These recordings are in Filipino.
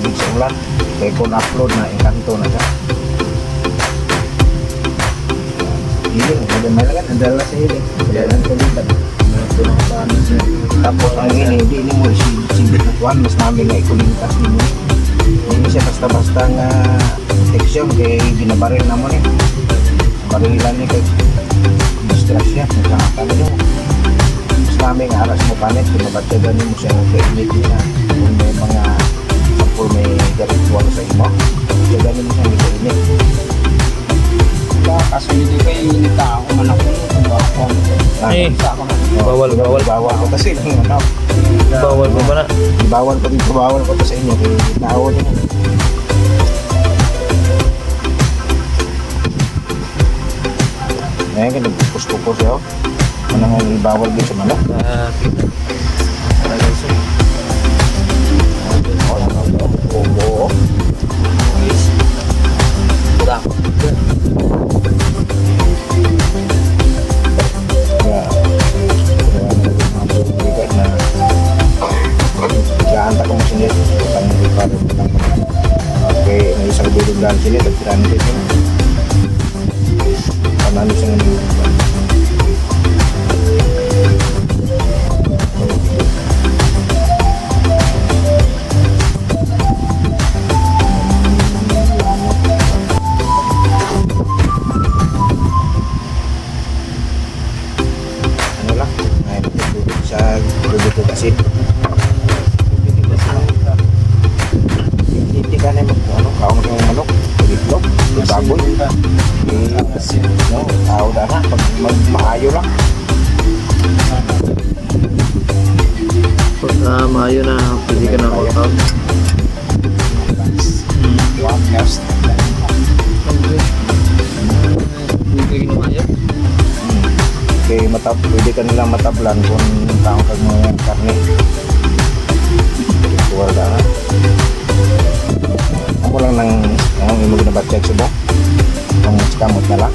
tubig sa ulan. Kaya kung upload na, engkanto na siya. Hiling, hindi may lagan, nadala sa hiling. Kaya lang sa liban. Tapos ang ini, hindi ini mo si sibit na tuwan, mas namin nga ikulintas ni mo. Hindi siya basta-basta nga protection, kaya binabaril na mo ni. Barilan ni kay distrasya, nagkakatan nyo. Mas namin nga aras mo panit, kinabatyagan mo siya ng technique niya. Kung may mga sample may garitual sa imo, batyagan mo siya technique. Ba, kaso hindi kayo inita ako man ako kung ako. Eh, ako na. Bawal, bawal. Bawal ko kasi lang ano. Bawal pa ba na? Bawal ko dito, bawal ko to sa inyo. Kaya tao din. Ngayon ka nagpupus-pupus yun. Ano nga ibawal din sa manok? Ah, sa tubig ko kasi tubig ko kasi hindi ka na mag ano kaon ka ng manok itlog baboy eh no tao na na pag mag maayo lang Pag ah, maayo na, pwede ka na all out. One cast. Hindi ka maayo. Kay matap pwede ka nilang matablan kung taong kag mga karne. Ituwal na na ako lang nang ang imo ginabatcheck sa ba? Ang kamot na lang.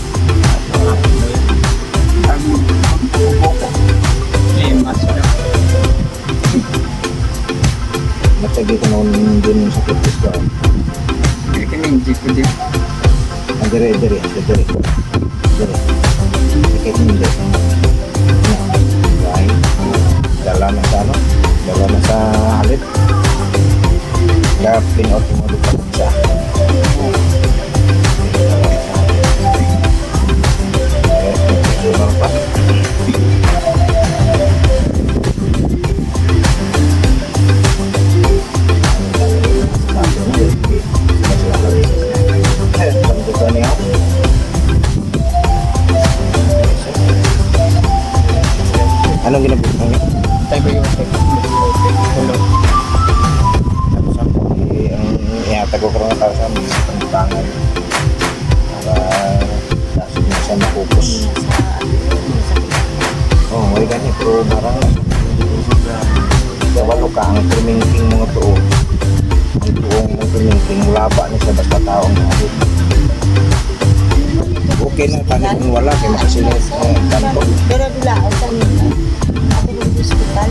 Matagi ko noon din sa kitis ko. Kaya kininji ko din. ang dire ang dire. Dire. Sakit hindi Right. Dala na sa ano? Dala na sa halip. Pinout mo doon pa para sa mga pangtangan para nasa mo siya makupos. Oh, may ganyan, pero barang Dawalo ka, ang tumingking mga tuo. Ang tuong mga tumingking, laba na siya basta taong natin. Okay na, tanong kung wala, kaya makasilip ng kanto. Pero ako sa nila. Ako ng hospital.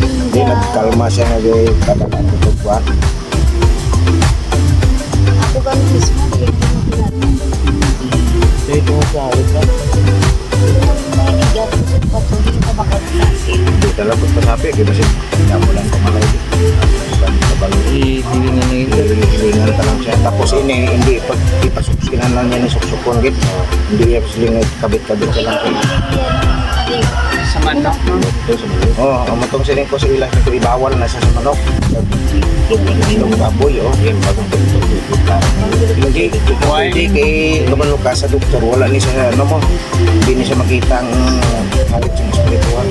Hindi, nagkalma siya nga gay, kada na tutugwan. Ba mismo, hindi mo sa awit ka. May nigat ko sa patuloy na makagkasi. Hindi talaga pasapi, kaya kasi namulan ko malay. Kabalo. I-dilingan na ito. Hilingan ka lang siya. Tapos ini, hindi, pag ipasuksinan lang niya ni suksukon git. Hindi niya siling kabit-kabit ka lang. Sa manok. oh, matong siling ko sa ilang ito, ibawal na sa manok. Yung baboy, oh, yung bagong Hindi, hindi kay lumano ka sa doktor, wala ni siya, ano mo, hindi ni siya makita ang halit yung spiritual.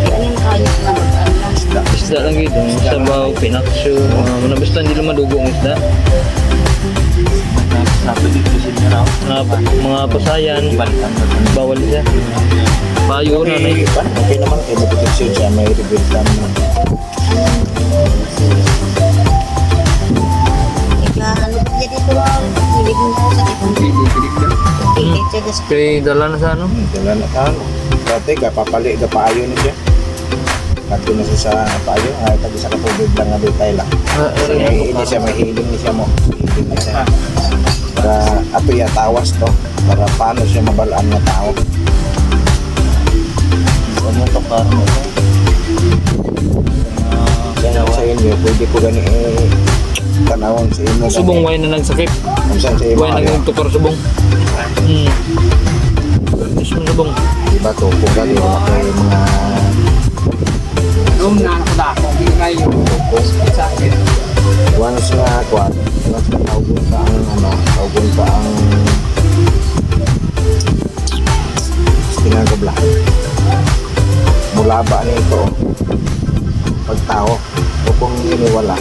Mag-alas. Isda lang gitu. Sabaw, pinaksyo. Uh, basta hindi isda. Sa inyo raw. Mga, mga pasayan. Bawal siya. Payo na na Okay, okay naman, kay may protection siya, may rebuild na Ika, ano ba dito? Hindi mo na sa kitang. Pilit lang. Kay dala na sa ano? Hmm, dala na ka, ano. Dati, kapapali, kapaayo na siya. Kadto na siya sa payo, ay tagi sa katubig lang nga detay lang. Ah, So, hindi hindi siya mahiling ni siya mo. Hiling na siya. Para ato ya tawas to. Para paano siya mabalaan nga tao. Ano to karmo to? Kaya sa inyo, pwede ko gani eh, tanawon sa inyo. Subong way na nagsakit. Kung saan sa inyo. Way na nagtukar subong. Hmm. Mismo subong. Diba to, kung gani kay mga Doon na ako dako. Hindi kayo. Sa akin. once nga kwan, once nga tawgon ka ang ano, tawgon ka ang tinagabla. Mula ba nito pagtao o kung iniwala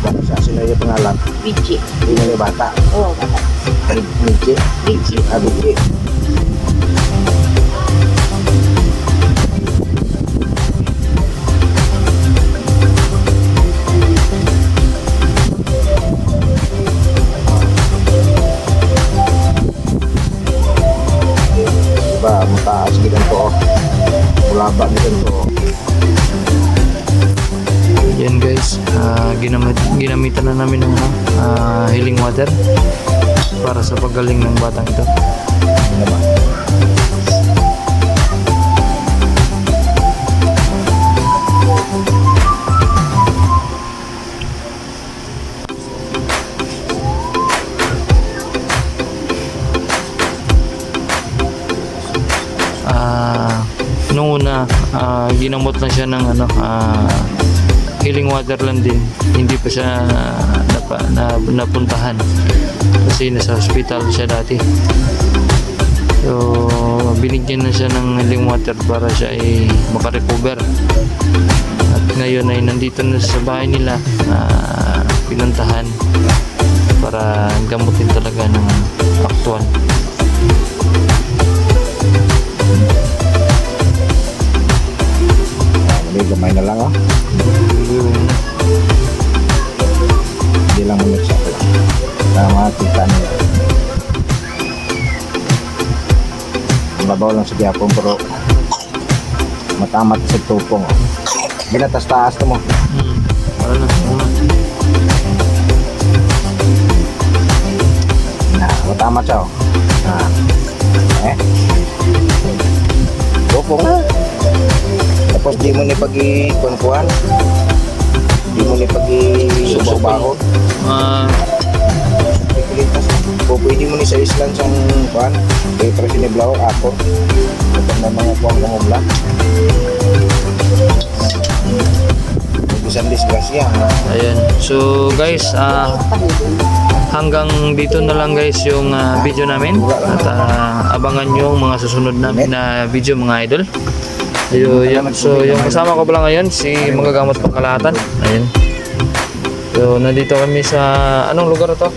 Diba siya, sino yung pangalan? Bichi. Hindi yung bata. Oo, bata. Michi, Bichi. Abigi. Diba, ginamit, ginamitan na namin ng ah, healing water para sa paggaling ng batang ito. Ah, nung una, ah, ginamot na siya ng ano, ah, healing water lang din. Hindi pa siya napa, na, napuntahan kasi nasa hospital siya dati. So, binigyan na siya ng healing water para siya ay makarecover. At ngayon ay nandito na sa bahay nila na pinuntahan para gamutin talaga ng aktual. Babaw lang sa Japon pero matamat sa tupong. Binatas-taas to mo. Hmm. Para na. Na, matamat siya. Oh. Ah. Eh. Tupong. Tapos di mo ni pagi kuan Di mo ni pagi subaw-baho. Ah, Pilitas. O pwede mo ni sa island sa kuan. Kaya para siniblaw ako. Kapag na mga kuang kumubla. Isang disgrasya. ha? Ayan. So guys, ah hanggang dito na lang guys yung ah, video namin at ah, abangan nyo yung mga susunod namin na video mga idol. Ayo, yun. So yung kasama ko pala ngayon si Magagamot Pangkalahatan. Ayun. So nandito kami sa anong lugar to?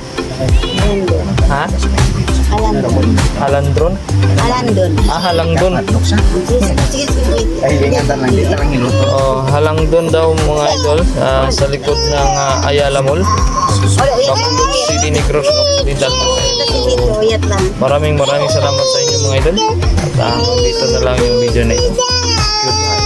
Ha? Alandon. Halandron? Alandon. Ah, Halangdon. Ay, ingatan lang. Dito lang niluto. Oh, Halangdon daw mga idol ah, sa likod ng ah, Ayala Mall. Lang. City Negros. Dito, yat lang. Maraming maraming salamat sa inyo mga idol. At ah, dito na lang yung video na ito. Goodbye.